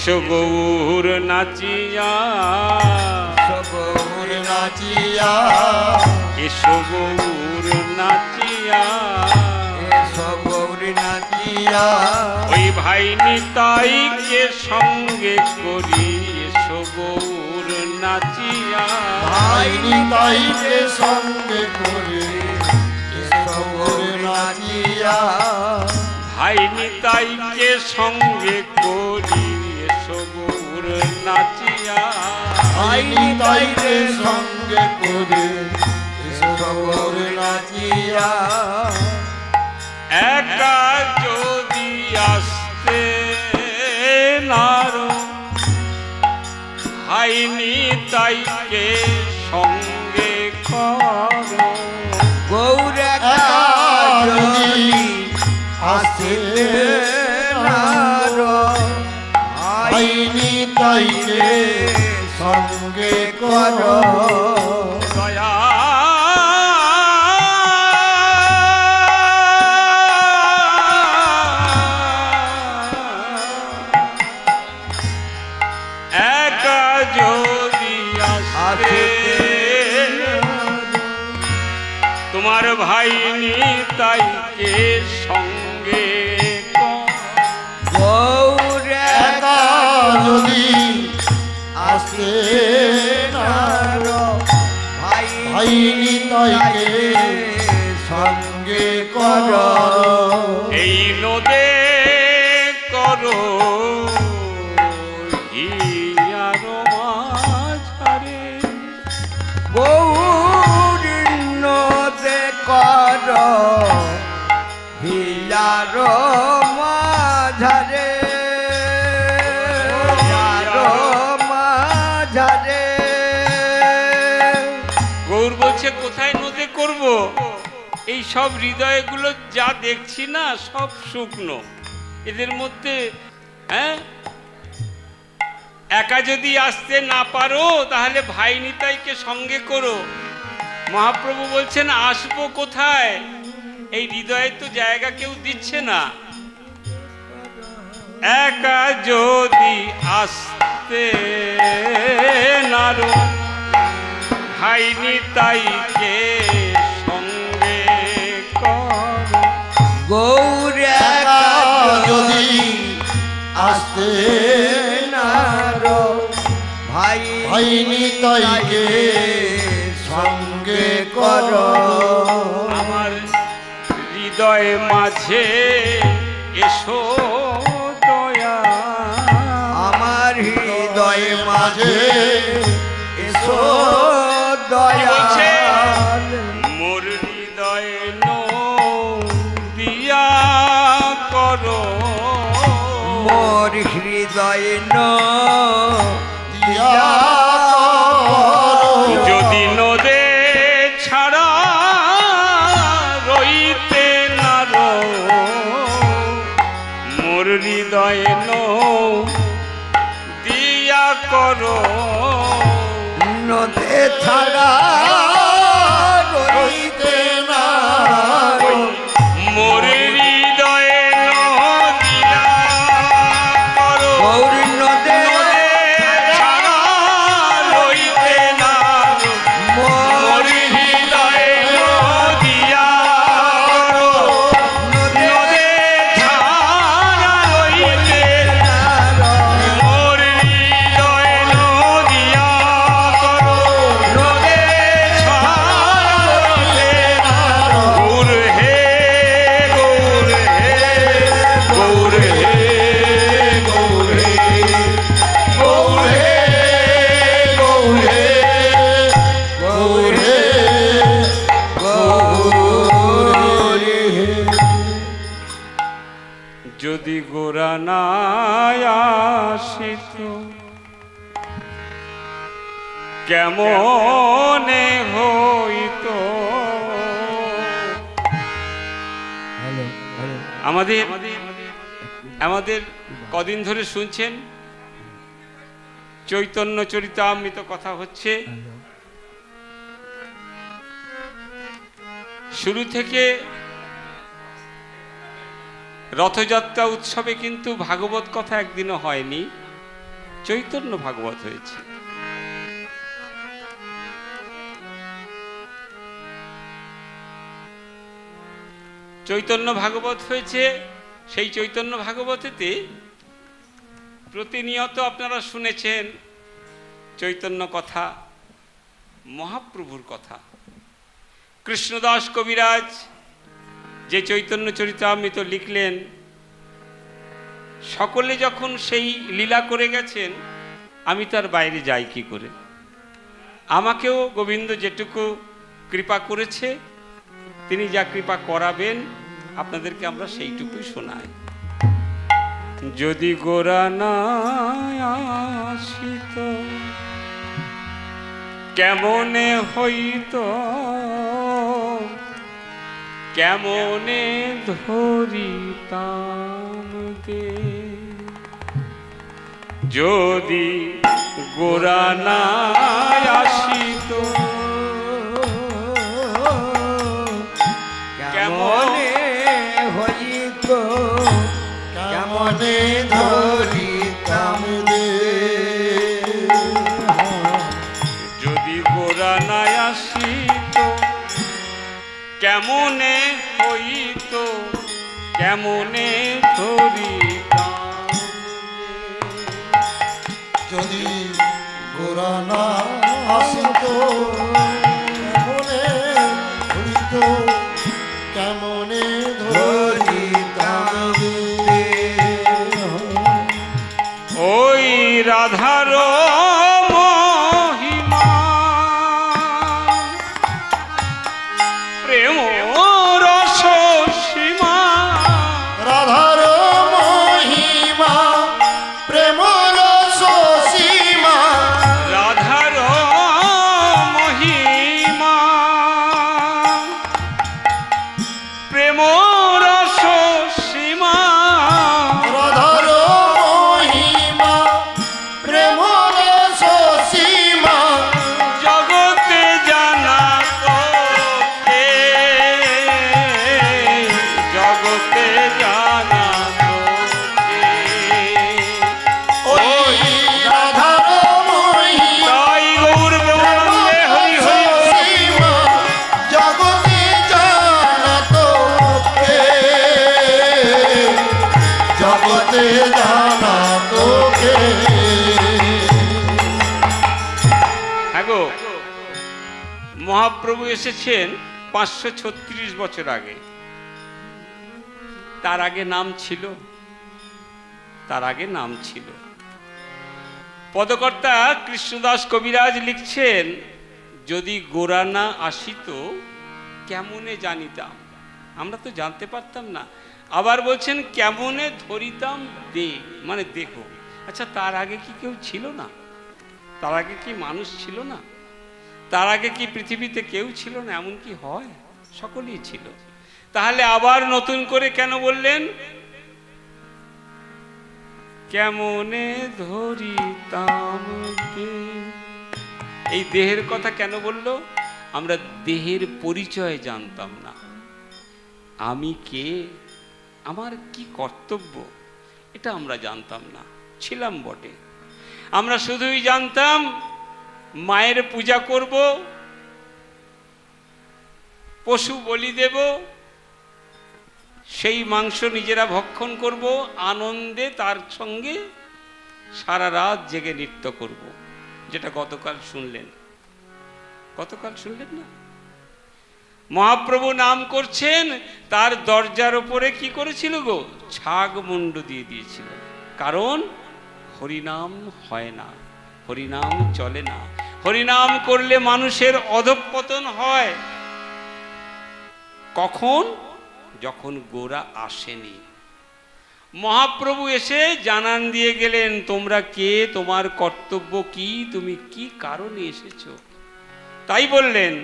এসো গৌর নাচিয়া। সবুর নাচিয়া। এসো গৌর নাচিয়া। সবুর নাচিয়া। ওই ভাই নিতাইকে সঙ্গে করি এসো গৌর নাচিয়া। ভাই নিতাইকে সঙ্গে করে সবুর নাচিয়া। ভাই নিতাইকে সঙ্গে করি এসো গৌর নাচিয়া ভাই সঙ্গে করে সবুর নাচিয়া একা যদি আসতে নারো ভাই নিতাইকে সঙ্গে করো। গৌরে যদি আসতে আইনি তাইকে কর দয়া একা যদি আসতে তোমার ভাই নিতাইকে সঙ্গে কর। গৌরে যদি আসতে আইনি তাইকে সঙ্গে কর এই নদে করো হিয়ার মাঝারে। গৌরীর্ণ দে কর হিলার সব হৃদয়গুলো যা দেখছি না, সব শুকনো। এদের মধ্যে হ্যাঁ? একা যদি আসতে না পারো, তাহলে ভাই নিতাইকে সঙ্গে করো। মহাপ্রভু বলছেন, আসব কোথায়? এই হৃদয়ে তো জায়গা কেউ দিচ্ছে না। একা যদি আসতে নারো ভাই নিতাইকে গৌরে যদি আসতে নারো ভাই ভাইনি তাইকে সঙ্গে কর। আমার হৃদয় মাঝে এসো। করো। মোর হৃদয় ন কেমনে হইত? আমাদের আমাদের কদিন ধরে শুনছেন? চৈতন্য চরিতামৃত কথা হচ্ছে। শুরু থেকে রথযাত্রা উৎসবে কিন্তু ভাগবত কথা একদিনও হয়নি চৈতন্য ভাগবত হয়েছে। চৈতন্য ভাগবত হয়েছে, সেই চৈতন্য ভাগবতেতে প্রতিনিয়ত আপনারা শুনেছেন চৈতন্য কথা, মহাপ্রভুর কথা। কৃষ্ণদাস কবিরাজ যে চৈতন্য চরিতামৃত লিখলেন, সকলে যখন সেই লীলা করে গেছেন, আমি তার বাইরে যাই কি করে? আমাকেও গোবিন্দ যেটুকু কৃপা করেছে তিনি যা কৃপা করাবেন, আপনাদেরকে আমরা সেইটুকুই শোনাই। যদি গোরা আসিত, কেমনে হইত? কেমনে ধরিতাম যদি গোরা না হ্যাঁ মহাপ্রভু এসেছেন পাঁচশো ছত্রিশ বছর আগে। তার আগে নাম ছিল, তার আগে নাম ছিল। পদকর্তা কৃষ্ণদাস কবিরাজ লিখছেন, যদি গোরা না আসিত, কেমনে জানিতাম? আমরা তো জানতে পারতাম না। আবার বলছেন, কেমনে ধরিতাম দে মানে দেখো। আচ্ছা তার আগে কি কেউ ছিল না? তার আগে কি মানুষ ছিল না? তার আগে কি পৃথিবীতে কেউ ছিল না? এমন কি হয়? সকলেই ছিল। তাহলে আবার নতুন করে কেন বললেন? কেমনে ধরিতাম এই দেহের কথা কেন বলল? আমরা দেহের পরিচয় জানতাম না। আমি কে? আমার কি কর্তব্য? এটা আমরা জানতাম না। ছিলাম বটে। আমরা শুধুই জানতাম মায়ের পূজা করব, পশু বলি দেব, সেই মাংস নিজেরা ভক্ষণ করব, আনন্দে তার সঙ্গে সারা রাত জেগে নৃত্য করব। যেটা গতকাল শুনলেন। গতকাল শুনলেন না? মহাপ্রভু নাম করছেন, তার দরজার ওপরে কি করেছিল গো? ছাগ মুন্ডু দিয়ে দিয়েছিল। কারণ হরিনাম হয় না, হরিনাম চলে না। হরিনাম করলে মানুষের অধঃপতন হয়। কখন? যখন গোরা আসেনি। মহাপ্রভু এসে জানান দিয়ে গেলেন, তোমরা কে? তোমার কর্তব্য কি? তুমি কি কারণে এসেছ? তাই বললেন,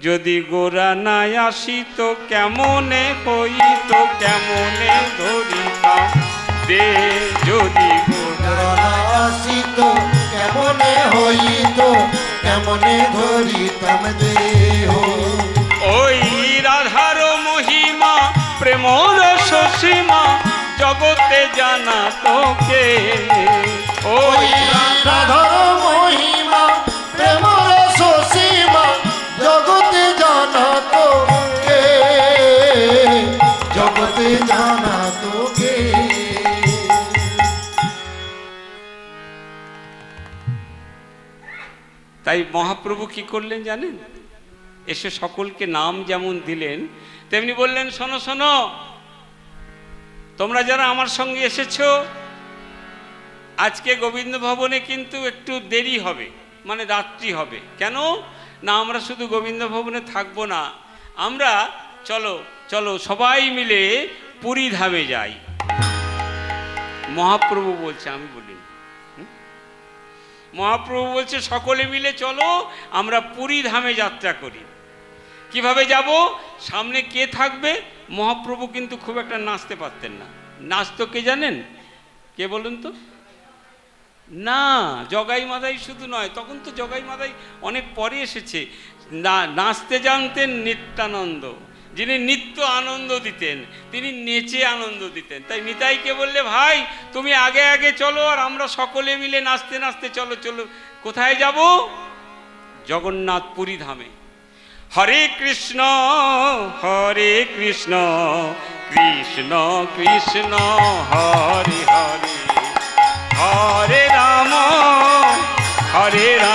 যদি গোরা নাই আসিত কেমনে হইত কেমনে ধরিতাম দে যদি গোরা আসিত কেমনে হইত কেমনে ধরিতাম দেহ? ওই রাধার মহিমা প্রেমর সীমা জগতে জানা তোকে। ওই রাধার মহিমা প্রেমর সীমা জগতে তাই মহাপ্রভু কি করলেন জানেন? এসে সকলকে নাম যেমন দিলেন, তেমনি বললেন, শোনো শোনো, তোমরা যারা আমার সঙ্গে এসেছ, আজকে গোবিন্দ ভবনে কিন্তু একটু দেরি হবে মানে রাত্রি হবে। কেন? না, আমরা শুধু গোবিন্দ ভবনে থাকব না। আমরা, চলো চলো, সবাই মিলে পুরী ধামে যাই। মহাপ্রভু বলছে, আমি বলিনি। মহাপ্রভু বলছে, সকলে মিলে চলো, আমরা পুরী ধামে যাত্রা করি। কীভাবে যাব? সামনে কে থাকবে? মহাপ্রভু কিন্তু খুব একটা নাচতে পারতেন না। নাচতো কে জানেন? কে বলুন তো? না জগাই মাদাই শুধু নয়, তখন তো জগাই মাদাই অনেক পরে এসেছে। না, নাচতে জানতেন নিত্যানন্দ। যিনি নিত্য আনন্দ দিতেন, তিনি নেচে আনন্দ দিতেন। তাই নিতাইকে বললে, ভাই, তুমি আগে আগে চলো আর আমরা সকলে মিলে নাচতে নাচতে চলো চলো। কোথায় যাব? জগন্নাথ পুরী ধামে। হরে কৃষ্ণ হরে কৃষ্ণ কৃষ্ণ কৃষ্ণ, হরে হরে। হরে রাম হরে রাম।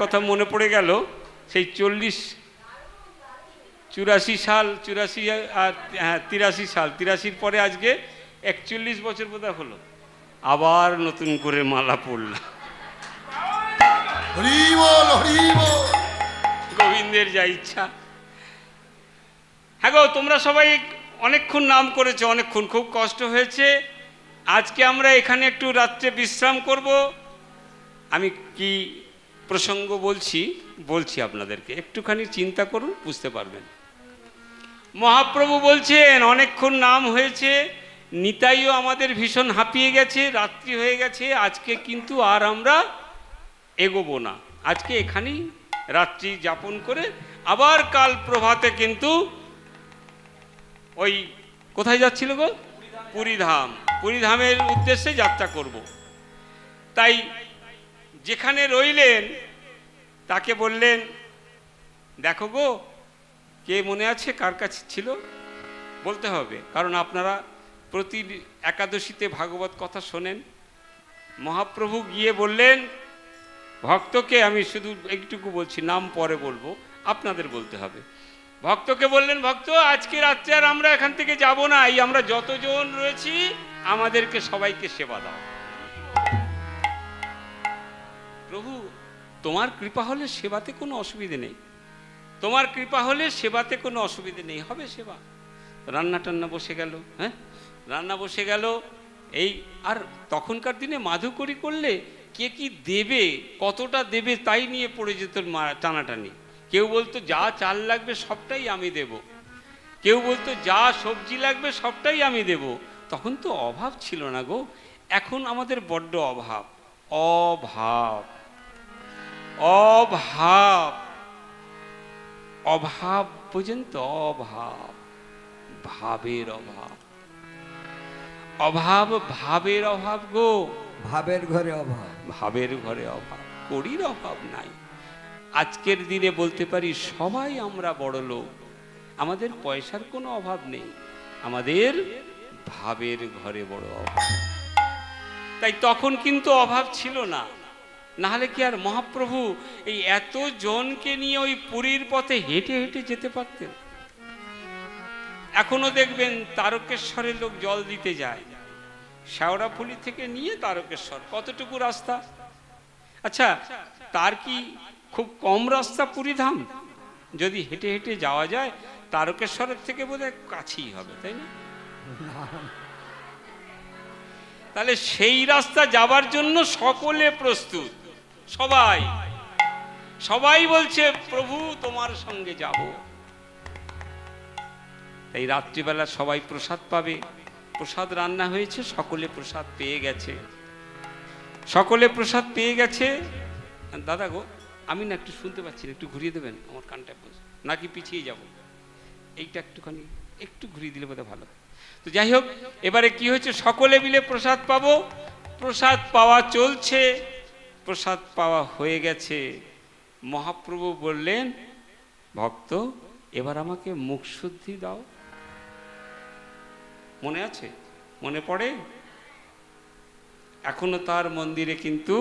কথা মনে পড়ে গেল সেই চল্লিশ চুরাশি সাল চুরাশি আর হ্যাঁ তিরাশি সাল তিরাশির পরে আজকে একচল্লিশ বছর বোধহয় হলো। আবার নতুন করে মালা পড়লাম গোবিন্দের যা ইচ্ছা। হ্যাঁ গো তোমরা সবাই অনেকক্ষণ নাম করেছ অনেকক্ষণ খুব কষ্ট হয়েছে। আজকে আমরা এখানে একটু রাত্রে বিশ্রাম করব। আমি কি প্রসঙ্গ বলছি বলছি আপনাদেরকে। একটুখানি চিন্তা করুন, বুঝতে পারবেন। মহাপ্রভু বলছেন, অনেকক্ষণ নাম হয়েছে, নিতাইও আমাদের ভীষণ হাঁপিয়ে গেছে, রাত্রি হয়ে গেছে, আজকে কিন্তু আর আমরা এগোবো না। আজকে এখানেই রাত্রি যাপন করে আবার কাল প্রভাতে কিন্তু ওই কোথায় যাচ্ছিল গো? পুরীধাম। পুরীধামের উদ্দেশ্যে যাত্রা করব। তাই যেখানে রইলেন, তাকে বললেন, দেখো গো, কে মনে আছে কার কাছে ছিল? বলতে হবে, কারণ আপনারা প্রতি একাদশীতে ভাগবত কথা শোনেন। মহাপ্রভু গিয়ে বললেন, ভক্তকে আমি শুধু একটুকু বলছি, নাম পরে বলব, আপনাদের বলতে হবে। ভক্তকে বললেন, ভক্ত, আজকে রাত্রে আর আমরা এখান থেকে যাব না, এই আমরা যতজন রয়েছি, আমাদেরকে সবাইকে সেবা দাও। তোমার কৃপা হলে সেবাতে কোনো অসুবিধে নেই। তোমার কৃপা হলে সেবাতে কোনো অসুবিধে নেই। হবে সেবা। রান্না টান্না বসে গেল হ্যাঁ? রান্না বসে গেল। এই আর তখনকার দিনে মাধুকরি করলে কে কি দেবে, কতটা দেবে তাই নিয়ে পড়ে যেত টানাটানি। কেউ বলতো, যা চাল লাগবে সবটাই আমি দেব। কেউ বলতো, যা সবজি লাগবে সবটাই আমি দেব। তখন তো অভাব ছিল না গো। এখন আমাদের বড্ড অভাব। অভাব। অভাব। অভাব পর্যন্ত অভাব। ভাবের অভাব। অভাব ভাবের অভাব গো। ভাবের ঘরে অভাব। ভাবের ঘরে অভাব। করির অভাব নাই। আজকের দিনে বলতে পারি সবাই আমরা বড় লোক। আমাদের পয়সার কোনো অভাব নেই। আমাদের ভাবের ঘরে বড় অভাব। তাই তখন কিন্তু অভাব ছিল না। নাহলে কি আর মহাপ্রভু এই এত জনকে নিয়ে ওই পুরীর পথে হেঁটে হেঁটে যেতে পারতেন? এখনও দেখবেন তারকেশ্বরের লোক জল দিতে যায়। শেওড়াফুলি থেকে নিয়ে তারকেশ্বর, কতটুকু রাস্তা? আচ্ছা তার কি খুব কম রাস্তা পুরীধাম যদি হেঁটে হেঁটে যাওয়া যায়, তারকেশ্বরের থেকে বোধহয় কাছেই হবে, তাই না? তাহলে সেই রাস্তা যাবার জন্য সকলে প্রস্তুত। সবাই। সবাই বলছে, প্রভু, তোমার সঙ্গে যাব। এই রাত্রিবেলা সবাই প্রসাদ পাবে। প্রসাদ রান্না হয়েছে, সকলে প্রসাদ পেয়ে গেছে। সকলে প্রসাদ পেয়ে গেছে। দাদা গো, আমি না একটু শুনতে পাচ্ছি না, একটু ঘুরিয়ে দেবেন আমার কানটা বসে নাকি পিছিয়ে যাব? এইটা একটুখানি, একটু ঘুরিয়ে দিলে বোধহয় ভালো। তো যাই হোক, এবারে কি হয়েছে? সকলে মিলে প্রসাদ পাবো। প্রসাদ পাওয়া চলছে। প্রসাদ পাওয়া হয়ে গেছে। মহাপ্রভু বললেন, ভক্ত, এবার আমাকে মুখ শুদ্ধি দাও। মনে আছে? মনে পড়ে? এখনও তার মন্দিরে কিন্তু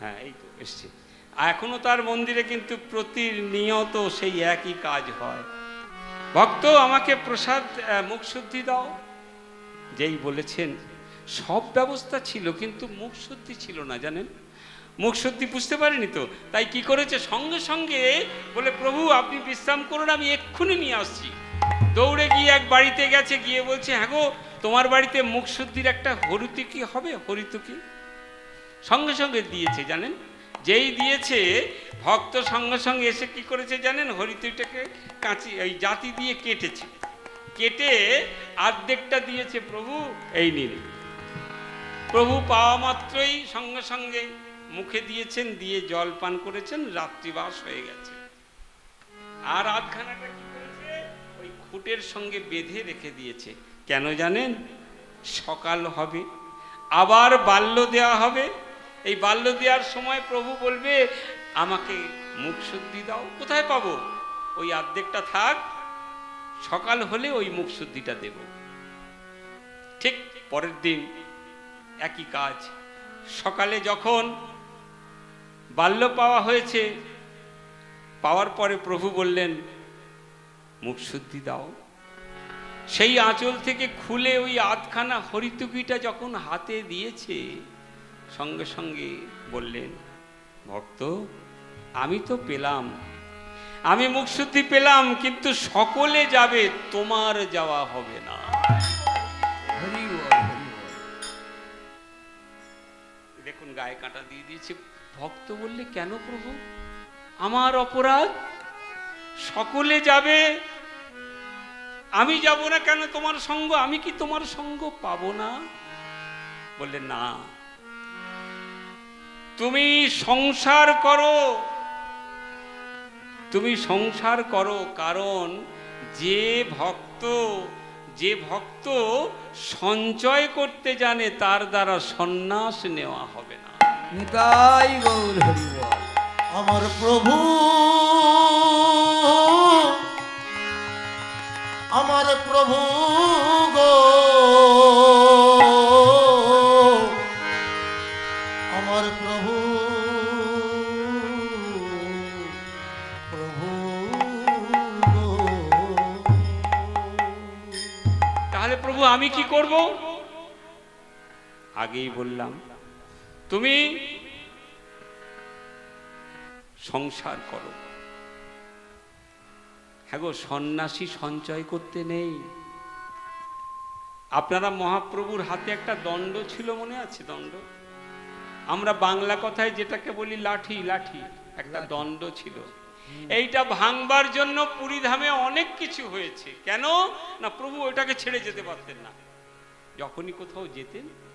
হ্যাঁ এই তো, এসছে। এখনও তার মন্দিরে কিন্তু প্রতিনিয়ত সেই একই কাজ হয়। ভক্ত, আমাকে প্রসাদ মুখ শুদ্ধি দাও। যেই বলেছেন সব ব্যবস্থা ছিল, কিন্তু মুখ শুদ্ধি ছিল না, জানেন? মুখ শুদ্ধি বুঝতে পারেনি তো? তাই কি করেছে? সঙ্গে সঙ্গে বলে, প্রভু, আপনি বিশ্রাম করুন, আমি এক্ষুনি নিয়ে আসছি। দৌড়ে গিয়ে এক বাড়িতে গেছে, গিয়ে বলছে হ্যাঁ গো, তোমার বাড়িতে মুখ শুদ্ধির একটা হরিতি কি হবে? হরিতুকি সঙ্গে সঙ্গে দিয়েছে, জানেন? যেই দিয়েছে, ভক্ত সঙ্গে সঙ্গে এসে কি করেছে জানেন? হরিতুইটাকে কাঁচি, এই জাতি দিয়ে কেটেছে। কেটে আর্ধেকটা দিয়েছে, প্রভু, এই নিন। প্রভু পাওয়া মাত্রই সঙ্গে সঙ্গে মুখে দিয়েছেন, দিয়ে জল পান করেছেন, রাত্রিবাস হয়ে গেছে। আর আধখানাটা কি করেছে? ওই খুঁটের সঙ্গে বেঁধে রেখে দিয়েছে। কেন জানেন? সকাল হবে, আবার বাল্য দেওয়া হবে। এই বাল্য দেওয়ার সময় প্রভু বলবে, আমাকে মুখ শুদ্ধি দাও। কোথায় পাবো? ওই অর্ধেকটা থাক, সকাল হলে ওই মুখ শুদ্ধিটা দেব। ঠিক পরের দিন একই কাজ। সকালে যখন বাল্য পাওয়া হয়েছে, পাওয়ার পরে প্রভু বললেন, মুখ শুদ্ধি দাও। সেই আঁচল থেকে খুলে ওই আধখানা হরিতুকিটা যখন হাতে দিয়েছে, সঙ্গে সঙ্গে বললেন, ভক্ত, আমি তো পেলাম। আমি মুখ শুদ্ধি পেলাম, কিন্তু সকলে যাবে, তোমার যাওয়া হবে না। গায়ে কাঁটা দিয়ে দিয়েছে। ভক্ত বললে, কেন প্রভু? আমার অপরাধ? সকলে যাবে? আমি যাব না কেন তোমার সঙ্গ? আমি কি তোমার সঙ্গ পাবো না? বললে, না। তুমি সংসার করো। তুমি সংসার করো কারণ যে ভক্ত যে ভক্ত সঞ্চয় করতে জানে, তার দ্বারা সন্ন্যাস নেওয়া হবে না। নিতাই গৌর হরি আমার প্রভু আমার প্রভু গো। আমার প্রভু প্রভু তাহলে প্রভু আমি কি করব? আগেই বললাম তুমি সংসার করো। হ্যাঁ গো সন্ন্যাসী সঞ্চয় করতে নেই। আপনারা মহাপ্রভুর হাতে একটা দণ্ড ছিল মনে আছে দণ্ড? আমরা বাংলা কথায় যেটাকে বলি লাঠি লাঠি একটা দণ্ড ছিল। এইটা ভাঙবার জন্য পুরীধামে অনেক কিছু হয়েছে। কেন? না প্রভু ওটাকে ছেড়ে যেতে পারতেন না। যখনই কোথাও যেতেন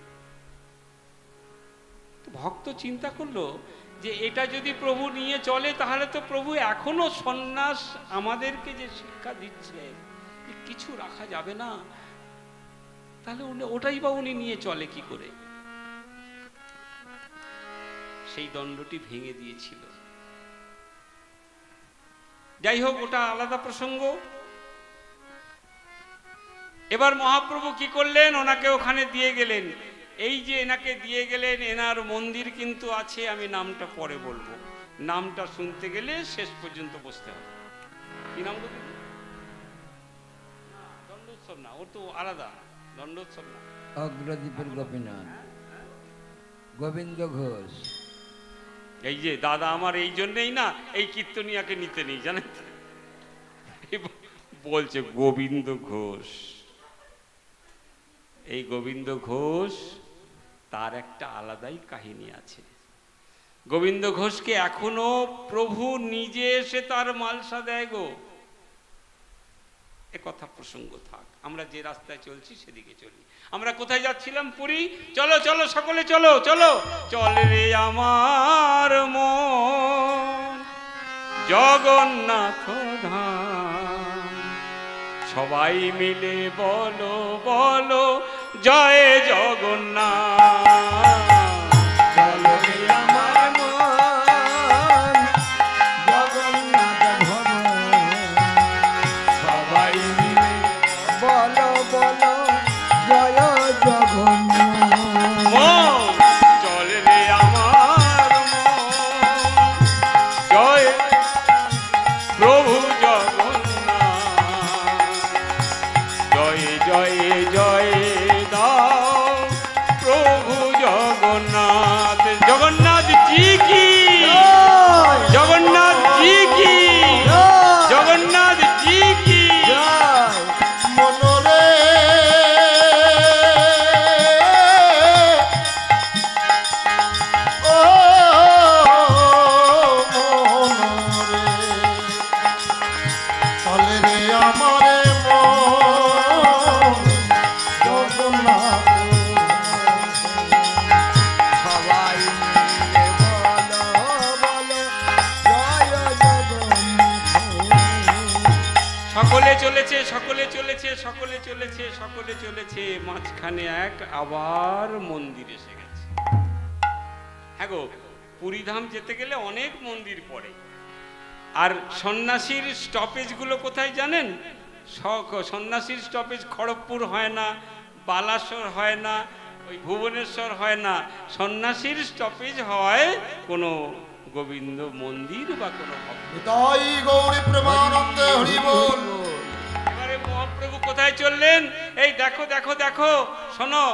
ভক্ত চিন্তা করল যে এটা যদি প্রভু নিয়ে চলে, তাহলে তো প্রভু এখনও সন্ন্যাস আমাদেরকে যে শিক্ষা দিচ্ছে কিছু রাখা যাবে না। তাহলে উনি, ওটাই বা উনি নিয়ে চলে কি করে? সেই দণ্ডটি ভেঙে দিয়েছিল। যাই হোক, ওটা আলাদা প্রসঙ্গ। এবার মহাপ্রভু কি করলেন? ওনাকে ওখানে দিয়ে গেলেন। এই যে এনাকে দিয়ে গেলেন এনার মন্দির কিন্তু আছে আমি নামটা পরে বলব। নামটা শুনতে গেলে শেষ পর্যন্ত বসতে হবে। কি নাম বলতে দণ্ডোৎসব না ও তো আলাদা দণ্ডোৎসব না। অগ্রদ্বীপের গোপীনাথ। গোবিন্দ ঘোষ। এই যে দাদা আমার এই জন্যই না এই কীর্তনিয়াকে নিতে নেই জানেন বলছে গোবিন্দ ঘোষ। এই গোবিন্দ ঘোষ তার একটা আলাদাই কাহিনী আছে। গোবিন্দ ঘোষকে এখনও প্রভু নিজে এসে তার মালসা দেয় গো। এ কথা প্রসঙ্গ থাক, আমরা যে রাস্তায় চলছি সেদিকে চলি। আমরা কোথায় যাচ্ছিলাম পুরী? চলো চলো, সকলে চলো চলো। চল রে আমার মন, জগন্নাথ ধাম। সবাই মিলে বলো বলো, জয় জগন্নাথ। জয় জয়। আবার মন্দির এসে গেছে। হ্যাঁ গো পুরীধাম যেতে গেলে অনেক মন্দির পড়ে। আর সন্ন্যাসীর স্টপেজগুলো কোথায় জানেন? সন্ন্যাসীর স্টপেজ খড়গপুর হয় না বালাসর হয় না ওই ভুবনেশ্বর হয় না। সন্ন্যাসীর স্টপেজ হয় কোনো গোবিন্দ মন্দির বা কোনো এবারে মহাপ্রভু কোথায় চললেন? এই দেখো দেখো দেখো শোনো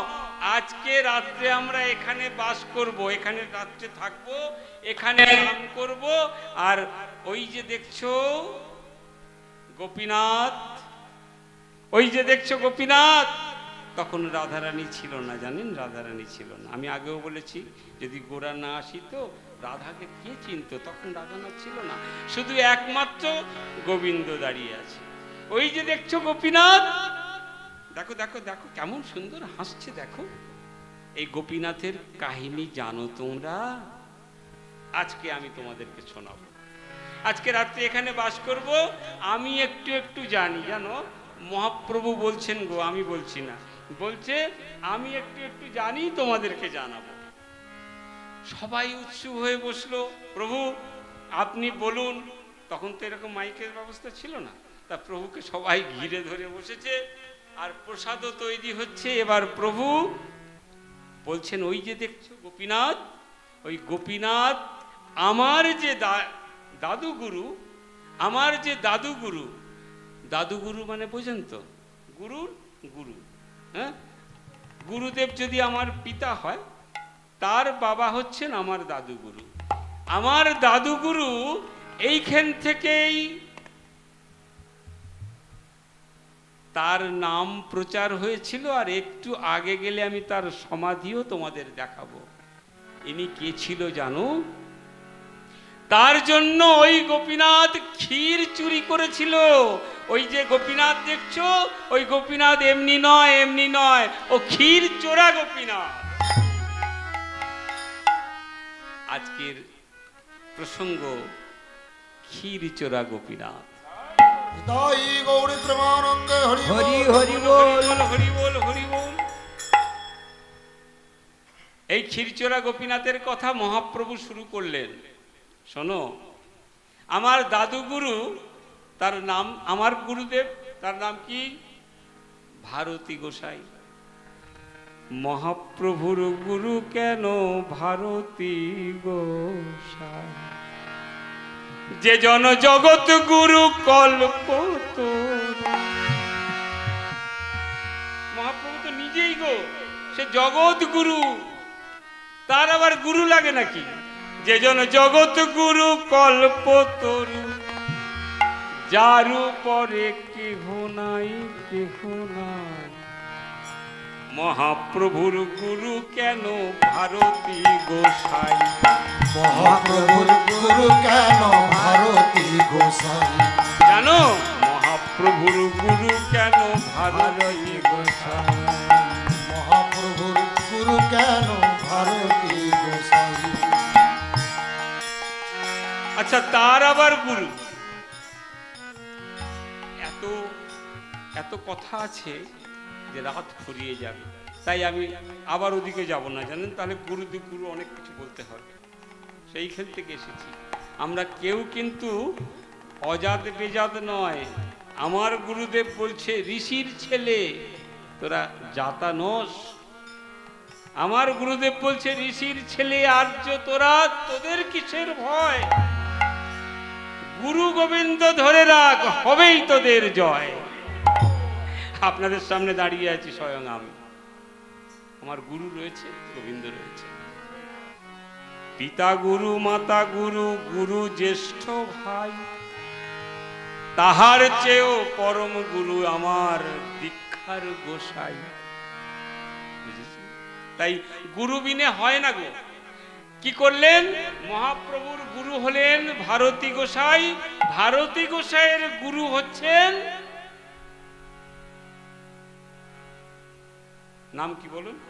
আজকে রাত্রে আমরা এখানে বাস করব এখানে রাত্রে থাকব এখানে নাম করব আর ওই যে দেখছ গোপীনাথ ওই যে দেখছ গোপীনাথ তখন রাধারানী ছিল না জানেন? রাধারানী ছিল না। আমি আগেও বলেছি যদি গোরা না আসিত রাধাকে কে চিনত? তখন রাধানাথ ছিল না। শুধু একমাত্র গোবিন্দ দাঁড়িয়ে আছে। ওই যে দেখছ গোপীনাথ দেখো দেখো দেখো, কেমন সুন্দর হাসছে, দেখো। এই গোপীনাথের কাহিনী জানো তোমরা? আজকে আমি তোমাদেরকে শোনাবো। আজকে রাত্রে এখানে বাস করব। আমি একটু একটু জানি, জানো? মহাপ্রভু বলছেন গো, আমি বলছি না। বলছে, আমি একটু একটু জানি, তোমাদেরকে জানাব। সবাই উৎসুক হয়ে বসল, প্রভু, আপনি বলুন। তখন তো এরকম মাইকের ব্যবস্থা ছিল না। তা প্রভুকে সবাই ঘিরে ধরে বসেছে। আর প্রসাদও তৈরি হচ্ছে। এবার প্রভু বলছেন, ওই যে দেখছ গোপীনাথ, ওই গোপীনাথ আমার যে দা- দাদু গুরু আমার যে দাদু গুরু দাদু মানে বোঝেন তো, গুরুর গুরু হ্যাঁ? গুরুদেব যদি আমার পিতা হয়, তার বাবা হচ্ছেন আমার দাদু গুরু আমার দাদু গুরু এইখান থেকেই তার নাম প্রচার হয়েছিল আর একটু আগে গেলে আমি তার সমাধিও তোমাদের দেখাবো। ইনি কে ছিল জানো? তার জন্য ওই গোপীনাথ ক্ষীর চুরি করেছিল। ওই যে গোপীনাথ দেখছ? ওই গোপীনাথ এমনি নয় এমনি নয়। ও ক্ষীর চোরা গোপীনাথ। আজকের প্রসঙ্গ ক্ষীর চোরা গোপীনাথ। তাই গৌরী প্রেমানন্দে হরি হরি বল হরি বল বল হরি বল এই ক্ষীরচোরা গোপীনাথের কথা মহাপ্রভু শুরু করলেন। শোনো আমার দাদু গুরু তার নাম আমার গুরুদেব তার নাম কি? ভারতী গোসাই। মহাপ্রভুর গুরু কেন ভারতী গোসাই? যে জন জগৎ গুরু কল্প মহাপ্রভু তো নিজেই গো, সে জগৎ গুরু। তার আবার গুরু লাগে নাকি? যে জন জগৎ গুরু কল্প তরু। যারু পরে কেহ নাই কেহ নাই। মহাপ্রভুর গুরু কেন ভারতী গোসাই? মহাপ্রভুর গুরু কেন ভারতী গোসাই? জানো মহাপ্রভুর গুরু কেন ভারতী গোসাই? মহাপ্রভুর গুরু কেন ভারতী গোসাই? আচ্ছা তার আবার গুরু। এত এত কথা আছে যে রাত ফুরিয়ে যাবে। তাই আমি আবার ওদিকে যাব না, জানেন? তাহলে গুরু গুরু অনেক কিছু বলতে হবে। সেইখান থেকে এসেছি। আমরা কেউ কিন্তু অজাত বেজাত নয়। আমার গুরুদেব বলছে, ঋষির ছেলে, তোরা যাতা নস। আমার গুরুদেব বলছে, ঋষির ছেলে, আর্য তোরা, তোদের কিসের ভয়? গুরু গোবিন্দ, ধরে রাখ, হবেই তোদের জয়। আপনাদের সামনে দাঁড়িয়ে আছি স্বয়ং আমি। আমার গুরু রয়েছে, গোবিন্দ রয়েছে। পিতা গুরু, মাতা গুরু গুরু জ্যেষ্ঠ ভাই, তাহার চেয়েও পরম গুরু আমার দীক্ষার গোসাই। তাই গুরু বিনে হয় না গো। কি করলেন? মহাপ্রভুর গুরু হলেন ভারতী গোসাই। ভারতী গোসাইয়ের গুরু হচ্ছেন নাম কি বলুন?